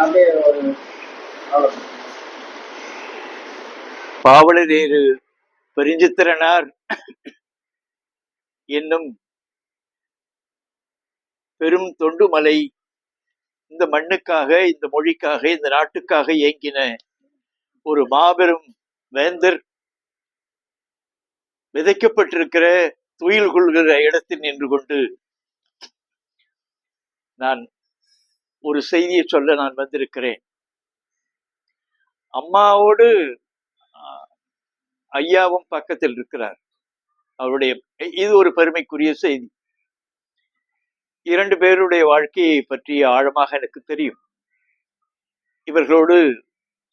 அப்படியே ஒரு பாவலரேறு பெருஞ்சித்திரனார் என்னும் பெரும் தொண்டுமலை இந்த மண்ணுக்காக இந்த மொழிக்காக இந்த நாட்டுக்காக இயங்கின ஒரு மாபெரும் வேந்தர் விதைக்கப்பட்டிருக்கிற துயில் கொள்கிற இடத்தில் நின்று கொண்டு நான் ஒரு செய்தியை சொல்ல நான் வந்திருக்கிறேன். அம்மாவோடு ஐயாவும் பக்கத்தில் இருக்கிறார். அவருடைய இது ஒரு பெருமைக்குரிய செய்தி. இரண்டு பேருடைய வாழ்க்கையை பற்றி ஆழமாக எனக்கு தெரியும். இவர்களோடு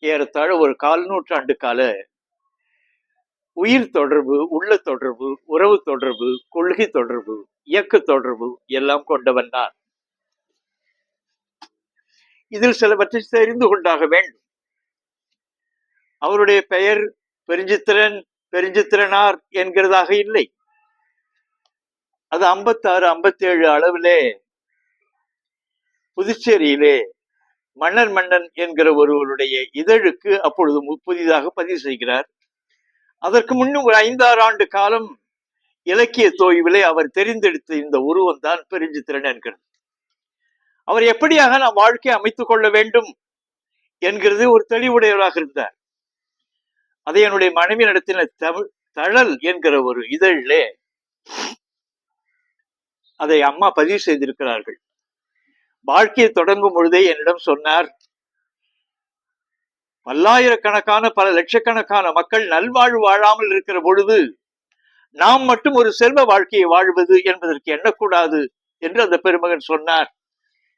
ஏறத்தாழ ஒரு கால் நூற்றாண்டு கால உயிர் தொடர்பு உள்ள தொடர்பு உறவு தொடர்பு கொள்கை தொடர்பு இயக்க தொடர்பு எல்லாம் கொண்டவன் நான். இதில் சிலவற்றை தெரிந்து கொண்டாக வேண்டும். அவருடைய பெயர் பெருஞ்சித்திரன் பெருஞ்சித்திரனார் என்கிறதாக இல்லை. அது ஐம்பத்தாறு ஐம்பத்தேழு அளவிலே புதுச்சேரியிலே மன்னர் மன்னன் என்கிற ஒருவருடைய இதழுக்கு அப்பொழுது மு- புதிதாக பதிவு செய்கிறார். அதற்கு முன்னும் ஒரு ஐந்தாறு ஆண்டு காலம் இலக்கிய தோய்விலே அவர் தெரிந்தெடுத்த இந்த உருவம் தான் பெருஞ்சித்திரன் என்கிறது. அவர் எப்படியாக நாம் வாழ்க்கை அமைத்துக் கொள்ள வேண்டும் என்கிறது ஒரு தெளிவுடையவராக இருந்தார். அதை என்னுடைய மனைவி நடத்தின தமிழ் தழல் என்கிற ஒரு இதழிலே அதை அம்மா பதிவு செய்திருக்கிறார்கள். வாழ்க்கையை தொடங்கும் பொழுதே என்னிடம் சொன்னார் பல்லாயிரக்கணக்கான பல லட்சக்கணக்கான மக்கள் நல்வாழ்வு வாழாமல் இருக்கிற பொழுது நாம் மட்டும் ஒரு செல்வ வாழ்க்கையை வாழ்வது என்பதற்கு எண்ணக்கூடாது என்று அந்த பெருமகன் சொன்னார்.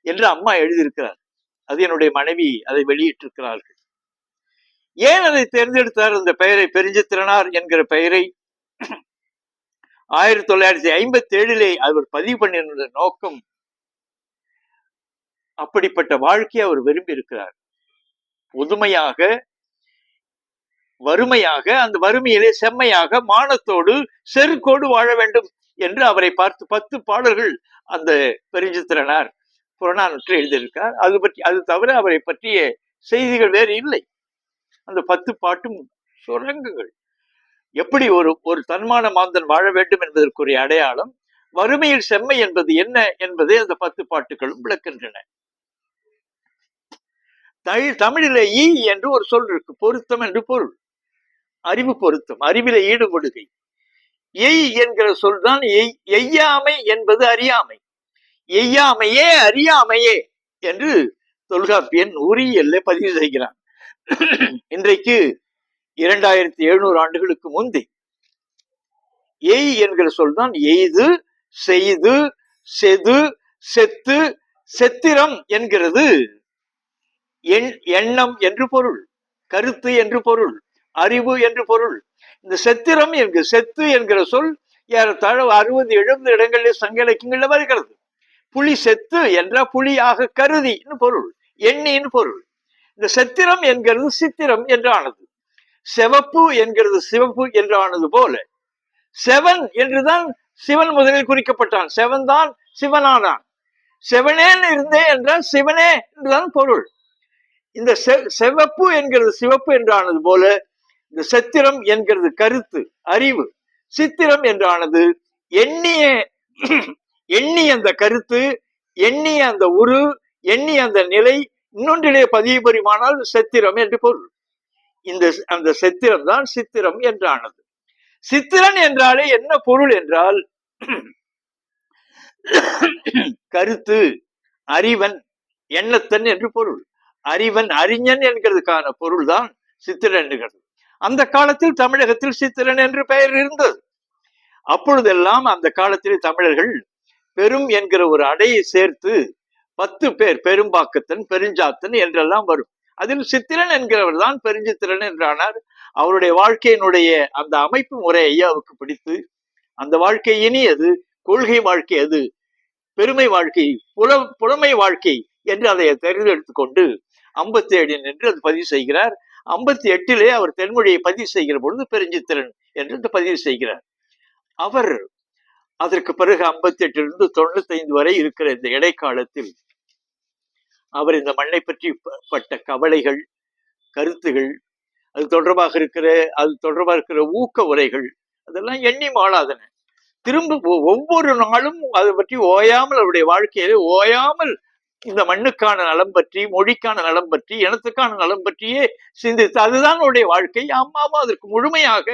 என்று அம்மா எழுதியிருக்கிறார். அது என்னுடைய மனைவி அதை வெளியிட்டிருக்கிறார்கள். ஏன் அதை தேர்ந்தெடுத்தார்? அந்த பெயரை பெருஞ்சித்திரனார் என்கிற பெயரை ஆயிரத்தி தொள்ளாயிரத்தி ஐம்பத்தி ஏழிலே அவர் பதிவு பண்ணியிருந்த நோக்கம் அப்படிப்பட்ட வாழ்க்கையை அவர் விரும்பி இருக்கிறார் புதுமையாக வறுமையாக அந்த வறுமையிலே செம்மையாக மானத்தோடு செருக்கோடு வாழ வேண்டும் என்று அவரை பார்த்து பத்து பாடல்கள் அந்த பெருஞ்சித்திரனார் புறநானூற்று எழுதியிருக்கார். அது பற்றி அது தவிர அவரை பற்றிய செய்திகள் வேறு இல்லை. அந்த பத்து பாட்டும் சுரங்குகள். எப்படி ஒரு ஒரு தன்மான மாந்தன் வாழ வேண்டும் என்பதற்குரிய அடையாளம் வறுமையில் செம்மை என்பது என்ன என்பதை அந்த பத்து பாட்டுகளும் விளக்கின்றன. தமிழ் தமிழிலே ஈ என்று ஒரு சொல் இருக்கு பொருத்தம் என்று பொருள். அறிவு பொருத்தம் அறிவில ஈடுபடுகை. எய் என்கிற சொல் தான் எய் எய்யாமை என்பது அறியாமை. எய்யாமையே அறியாமையே என்று தொல்காப்பியன் உரியல்ல பதிவு செய்கிறான். இன்றைக்கு இரண்டாயிரத்தி எழுநூறு ஆண்டுகளுக்கு முந்தி எய் என்கிற சொல் தான் எய்து செய்து செது செத்து செத்திரம் என்கிறது. எண் எண்ணம் என்று பொருள் கருத்து என்று பொருள் அறிவு என்று பொருள். இந்த செத்திரம் என்கிற செத்து என்கிற சொல் ஏறத்தாழ அறுபது எழுபது இடங்களில் சங்க இலக்கியங்கள்ல வருகிறது. புலி செத்து என்ற புலியாக கருதின்னு பொருள் எண்ணின்னு பொருள். இந்த செத்திரம் என்கிறது சித்திரம் என்றானது. செவப்பு என்கிறது சிவப்பு என்றானது போல. செவன் என்றுதான் சிவன் முதலில் குறிக்கப்பட்டான். செவன் தான் சிவனானான். செவனேன்னு இருந்தே என்றால் சிவனே என்றுதான் பொருள். இந்த செவப்பு என்கிறது சிவப்பு என்றானது போல இந்த சத்திரம் என்கிறது கருத்து அறிவு. சித்திரம் என்றானது எண்ணிய எண்ணி அந்த கருத்து எண்ணிய அந்த உரு எண்ணி அந்த நிலை இன்னொன்றிலே பதிவு பெறுமானால் சத்திரம் என்று பொருள். இந்த அந்த சித்திரம் தான் சித்திரம் என்றானது. சித்திரன் என்றாலே என்ன பொருள் என்றால் கருத்து அறிவன் எண்ணத்தன் என்று பொருள். அறிவன் அறிஞன் என்கிறதுக்கான பொருள் தான் சித்திரன் என்கிறது. அந்த காலத்தில் தமிழகத்தில் சித்திரன் என்று பெயர் இருந்தது. அப்பொழுதெல்லாம் அந்த காலத்தில் தமிழர்கள் பெரும் என்கிற ஒரு அடையை சேர்த்து பத்து பேர் பெரும்பாக்கத்தன் பெருஞ்சாத்தன் என்றெல்லாம் வரும். அதில் சித்திரன் என்கிறவர் தான் பெருஞ்சித்திரன் என்றானார். அவருடைய வாழ்க்கையினுடைய அந்த அமைப்பு முறை ஐயாவுக்கு பிடித்து அந்த வாழ்க்கை இனியது கொள்கை வாழ்க்கை அது பெருமை வாழ்க்கை புல புலமை வாழ்க்கை என்று அதை தெரிந்தெடுத்து கொண்டு ஐம்பத்தி ஏழு என்று அது பதிவு செய்கிறார். ஐம்பத்தி எட்டிலே அவர் தென்மொழியை பதிவு செய்கிற பொழுது பெருஞ்சித்திரன் என்று பதிவு செய்கிறார். அவர் அதற்கு பிறகு ஐம்பத்தி எட்டிலிருந்து தொண்ணூத்தி ஐந்து வரை இருக்கிற இந்த இடைக்காலத்தில் அவர் இந்த மண்ணை பற்றி ப- பட்ட கவலைகள் கருத்துகள் அது தொடர்பாக இருக்கிற அது தொடர்பாக இருக்கிற ஊக்க உரைகள் அதெல்லாம் எண்ணி மாளாதன. திரும்ப ஒ- ஒவ்வொரு நாளும் அதை பற்றி ஓயாமல் அவருடைய வாழ்க்கையில ஓயாமல் இந்த மண்ணுக்கான நலம் பற்றி மொழிக்கான நலம் பற்றி இனத்துக்கான நலம் பற்றியே சிந்தித்து அதுதான் அவருடைய வாழ்க்கை. அம்மாவும் அதற்கு முழுமையாக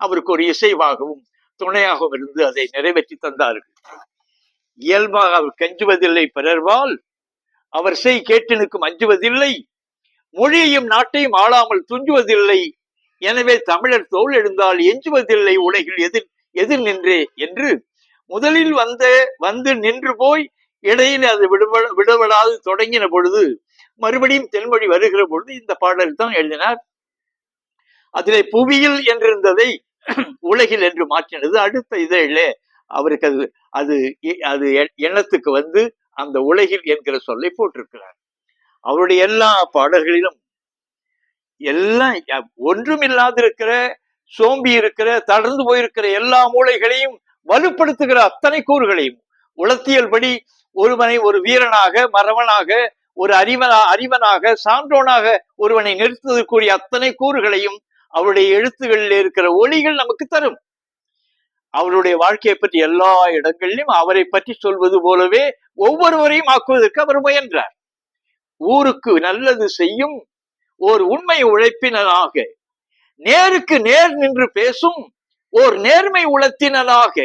அவருக்கு ஒரு இசைவாகவும் துணையாகவும் இருந்து அதை நிறைவேற்றி தந்தார்கள். இயல்பாக அவர் கெஞ்சுவதில்லை. பிறர்வால் அவர் செய் கேட்டினுக்கும் அஞ்சுவதில்லை. மொழியையும் நாட்டையும் ஆளாமல் துஞ்சுவதில்லை. எனவே தமிழர் தோல் எழுந்தால் எஞ்சுவதில்லை. உலகில் எதிர் எதிர் நின்றே என்று முதலில் வந்த வந்து நின்று போய் இடையில் அது விடுபட விடுபடாது தொடங்கின பொழுது மறுபடியும் தென்மொழி வருகிற பொழுது இந்த பாடல் தான் எழுதினார். அதிலே புவியில் என்றிருந்ததை உலகில் என்று மாற்றினது. அடுத்த இதழிலே அவருக்கு அது அது அது எண்ணத்துக்கு வந்து அந்த உலகில் என்கிற சொல்லை போட்டிருக்கிறார். அவருடைய எல்லா பாடல்களிலும் எல்லாம் ஒன்றும் இல்லாதிருக்கிற சோம்பி இருக்கிற தளர்ந்து போயிருக்கிற எல்லா மூளைகளையும் வலுப்படுத்துகிற அத்தனை கூறுகளையும் உளத்தியல்படி ஒருவனை ஒரு வீரனாக மறவனாக ஒரு அறிவனா அறிவனாக சான்றோனாக ஒருவனை நிறுத்துவதற்குரிய அத்தனை கூறுகளையும் அவருடைய எழுத்துகளில் இருக்கிற ஒளிகள் நமக்கு தரும். அவருடைய வாழ்க்கையை பற்றி எல்லா இடங்களிலும் அவரை பற்றி சொல்வது போலவே ஒவ்வொருவரையும் ஆக்குவதற்கு அவர் முயன்றார். ஊருக்கு நல்லது செய்யும் ஓர் உண்மை உழைப்பினராக நேருக்கு நேர் நின்று பேசும் ஓர் நேர்மை உளத்தினராக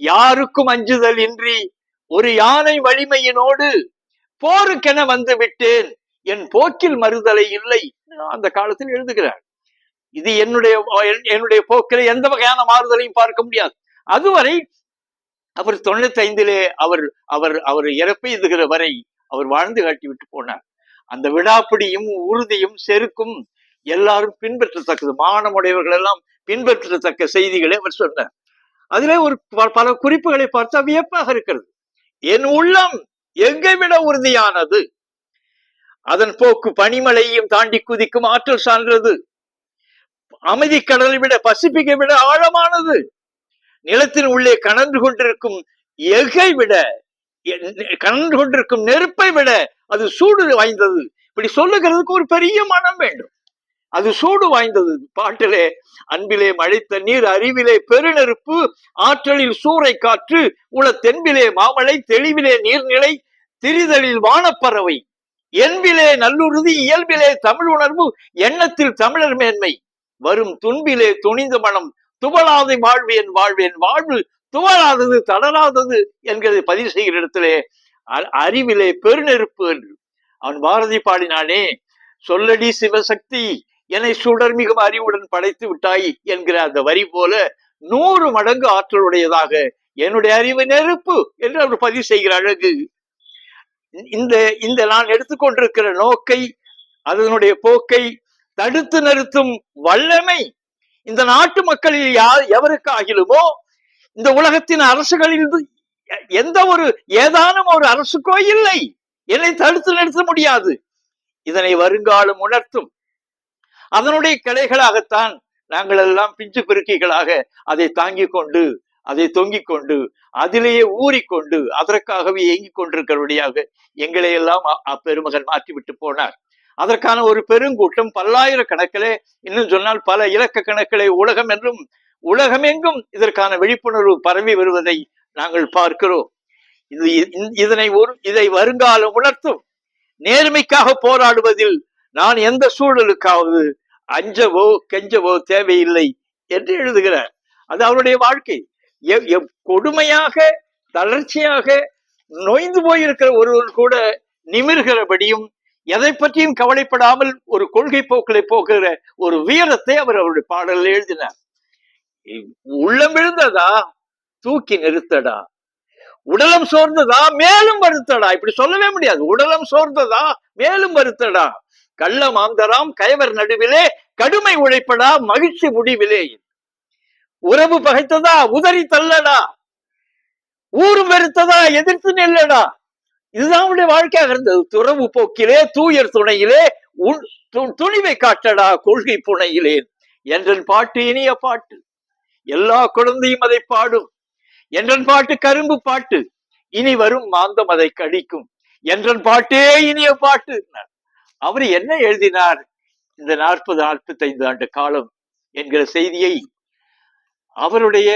யாருக்கும் அஞ்சுதல் இன்றி ஒரு யானை வலிமையினோடு போருக்கென வந்து விட்டேன் என் போக்கில் மறுதலை இல்லை அந்த காலத்தில் எழுதுகிறார். இது என்னுடைய என்னுடைய போக்கில எந்த வகையான மாறுதலையும் பார்க்க முடியாது. அதுவரை அவர் தொண்ணூத்தி ஐந்திலே அவர் அவர் அவர் இறப்பு எதுகிற வரை அவர் வாழ்ந்து காட்டி விட்டு போனார். அந்த விடாப்பிடியும் உறுதியும் செருக்கும் எல்லாரும் பின்பற்றத்தக்கது. மானமுடையவர்கள் எல்லாம் பின்பற்றத்தக்க செய்திகளை அவர் சொன்னார். அதிலே ஒரு பல குறிப்புகளை பார்த்தா வியப்பாக இருக்கிறது. என் உள்ளம் எங்கை விட உறுதியானது? அதன் போக்கு பனிமலையும் தாண்டி குதிக்கும் ஆற்றல் சான்றது அமைதி கடலை விட பசிபிக்கை விட ஆழமானது. நிலத்தின் உள்ளே கனன்று கொண்டிருக்கும் எகை விட கணந்து கனன்று கொண்டிருக்கும் நெருப்பை விட அது சூடு வாய்ந்தது. இப்படி சொல்லுகிறதுக்கு ஒரு பெரிய மனம் வேண்டும். அது சூடு வாய்ந்தது. பாட்டிலே அன்பிலே மழை தண்ணீர் அறிவிலே பெருநெருப்பு ஆற்றலில் சூறை காற்று உள தென்பிலே மாமழை தெளிவிலே நீர்நிலை திரிதலில் வானப்பறவை. என்பிலே நல்லுறுதி இயல்பிலே தமிழ் உணர்வு எண்ணத்தில் தமிழர் மேன்மை. வரும் துன்பிலே துணிந்த மனம் துவளாதை வாழ்வேன் வாழ்வேன் வாழ்வு துவளாதது தளராதது என்கிறதை பதிவு செய்கிற இடத்திலே அறிவிலே பெருநெருப்பு என்று. அவன் பாரதி பாடினானே சொல்லடி சிவசக்தி என்னை சுடர் மிகவும் அறிவுடன் படைத்து விட்டாய் என்கிற அந்த வரி போல நூறு மடங்கு ஆற்றலுடையதாக. என்னுடைய அறிவு நெருப்பு என்று அவர் பதிவு செய்கிற அழகு. இந்த இந்த நான் எடுத்துக்கொண்டிருக்கிற நோக்கை அதனுடைய போக்கை தடுத்து நிறுத்தும் வல்லமை இந்த நாட்டு மக்களில் யார் எவருக்கு ஆகிலுமோ இந்த உலகத்தின் அரசுகளில் எந்த ஒரு ஏதானும் ஒரு அரசுக்கோ இல்லை. என்னை தடுத்து நிறுத்த முடியாது. இதனை வருங்காலம் உணர்த்தும். அதனுடைய கிளைகளாகத்தான் நாங்கள் எல்லாம் பிஞ்சு பெருக்கிகளாக அதை தாங்கிக் கொண்டு அதை தொங்கிக் கொண்டு அதிலேயே ஊறிக்கொண்டு அதற்காகவே இயங்கிக் கொண்டிருக்கிறபடியாக எங்களை எல்லாம் அ- அப்பெருமகன் மாற்றிவிட்டு போனார். அதற்கான ஒரு பெருங்கூட்டம் பல்லாயிரக்கணக்கிலே இன்னும் சொன்னால் பல இலக்க கணக்கிலே உலகம் என்றும் உலகமெங்கும் இதற்கான விழிப்புணர்வு பரவி வருவதை நாங்கள் பார்க்கிறோம். இது இதனை ஒரு இதை வருங்காலம் உணர்த்தும். நேர்மைக்காக போராடுவதில் நான் எந்த சூழலுக்காவது அஞ்சவோ கெஞ்சவோ தேவையில்லை என்று எழுதுகிறார். அது அவருடைய வாழ்க்கை. எவ்- கொடுமையாக தளர்ச்சியாக நொய்ந்து போயிருக்கிற ஒருவர் கூட நிமிர்கிறபடியும் எதை பற்றியும் கவலைப்படாமல் ஒரு கொள்கை போக்களை போக்குகிற ஒரு வீரத்தை அவர் அவருடைய பாடலில் எழுதினார். உள்ளம் எழுந்ததா தூக்கி நிறுத்தடா. உடலம் சோர்ந்ததா? மேலும் வருத்தடா. இப்படி சொல்லவே முடியாது. உடலம் சோர்ந்ததா? மேலும் வருத்தடா. கள்ள மாந்தராம் கயவர் நடுவிலே கடுமை உழைப்படா மகிழ்ச்சி முடிவிலே. உறவு பகைத்ததா? உதறி தள்ளடா. ஊரும் வெறுத்ததா? எதிர்த்து நில்லடா. இதுதான் அவருடைய வாழ்க்கையாக இருந்தது. துறவு போக்கிலே தூயர் துணையிலே உன் துணிவை காட்டடா கொள்கை புனையிலேன் என்றன் பாட்டு இனிய பாட்டு. எல்லா குழந்தையும் அதை பாடும். என்றன் பாட்டு கரும்பு பாட்டு. இனி வரும் மாந்தம் அதை கடிக்கும். என்றன் பாட்டே இனிய பாட்டு. அவர் என்ன எழுதினார்? இந்த நாற்பது நாற்பத்தி ஐந்து ஆண்டு காலம் என்கிற செய்தியை அவருடைய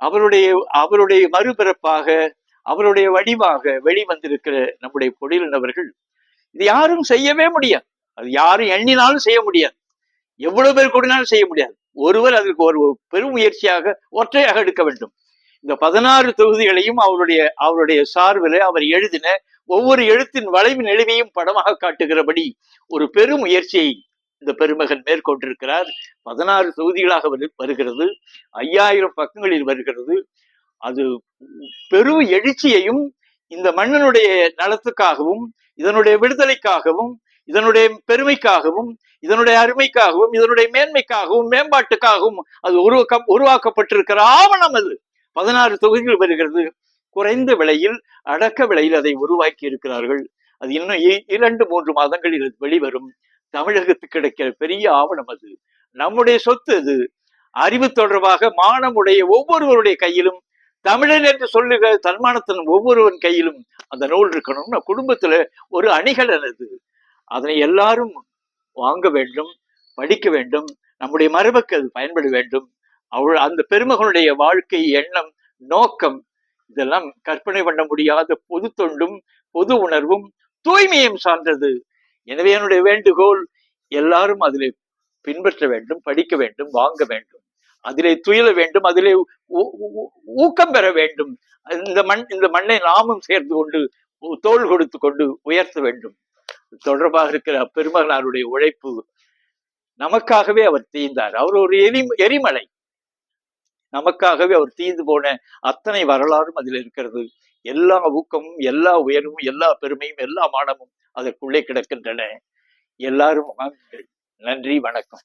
அவருடைய அவருடைய மறுபிறப்பாக அவருடைய வடிவாக வெளிவந்திருக்கிற நம்முடைய பொழிலினவர்கள் இது யாரும் செய்யவே முடியாது. அது யாரும் எண்ணினாலும் செய்ய முடியாது. எவ்வளவு பேர் கூடினாலும் செய்ய முடியாது. ஒருவர் அதற்கு ஒரு பெரும் முயற்சியாக ஒற்றையாக எடுக்க வேண்டும். இந்த பதினாறு தொகுதிகளையும் அவருடைய அவருடைய சார்பில் அவர் எழுதின ஒவ்வொரு எழுத்தின் வளைவின் எழுவையும் படமாக காட்டுகிறபடி ஒரு பெரும் முயற்சியை இந்த பெருமகன் மேற்கொண்டிருக்கிறார். பதினாறு தொகுதிகளாக வரு- வருகிறது. ஐயாயிரம் பக்கங்களில் வருகிறது. அது பெரு எழுச்சியையும் இந்த மன்னனுடைய நலத்துக்காகவும் இதனுடைய விடுதலைக்காகவும் இதனுடைய பெருமைக்காகவும் இதனுடைய அருமைக்காகவும் இதனுடைய மேன்மைக்காகவும் மேம்பாட்டுக்காகவும் அது உருவாக்க உருவாக்கப்பட்டிருக்கிற ஆவணம் அது. பதினாறு தொகுதிகள் வருகிறது. குறைந்த விலையில் அடக்க விலையில் அதை உருவாக்கி இருக்கிறார்கள். அது இன்னும் இரண்டு மூன்று மாதங்களில் அது வெளிவரும். தமிழகத்துக்கு கிடைக்கிற பெரிய ஆவணம் அது. நம்முடைய சொத்து அது. அறிவு தொடர்பாக மானமுடைய ஒவ்வொருவருடைய கையிலும் தமிழன் என்று சொல்லுகிற தன்மானத்தின் ஒவ்வொருவன் கையிலும் அந்த நூல் இருக்கணும்னு குடும்பத்துல ஒரு அணிகலன் அது. அதனை எல்லாரும் வாங்க வேண்டும் படிக்க வேண்டும் நம்முடைய மரபுக்கு அது பயன்பட வேண்டும். அவள் அந்த பெருமகனுடைய வாழ்க்கை எண்ணம் நோக்கம் இதெல்லாம் கற்பனை பண்ண முடியாத பொது தொண்டும் பொது உணர்வும் தூய்மையும் சார்ந்தது. எனவே என்னுடைய வேண்டுகோள் எல்லாரும் அதில் பின்பற்ற வேண்டும் படிக்க வேண்டும் வாங்க வேண்டும். அதிலே துயில வேண்டும் அதிலே ஊக்கம் பெற வேண்டும். இந்த மண் இந்த மண்ணை நாமும் சேர்ந்து கொண்டு தோள் கொடுத்து கொண்டு உயர்த்த வேண்டும். தொடர்பாக இருக்கிற பெருமகனாருடைய உழைப்பு நமக்காகவே அவர் தீர்ந்தார். அவர் ஒரு எரி எரிமலை. நமக்காகவே அவர் தீர்ந்து போன அத்தனை வரலாறும் அதில் இருக்கிறது. எல்லா ஊக்கமும் எல்லா உயர்வும் எல்லா பெருமையும் எல்லா மானமும் அதற்குள்ளே கிடக்கின்றன. எல்லாரும் நன்றி வணக்கம்.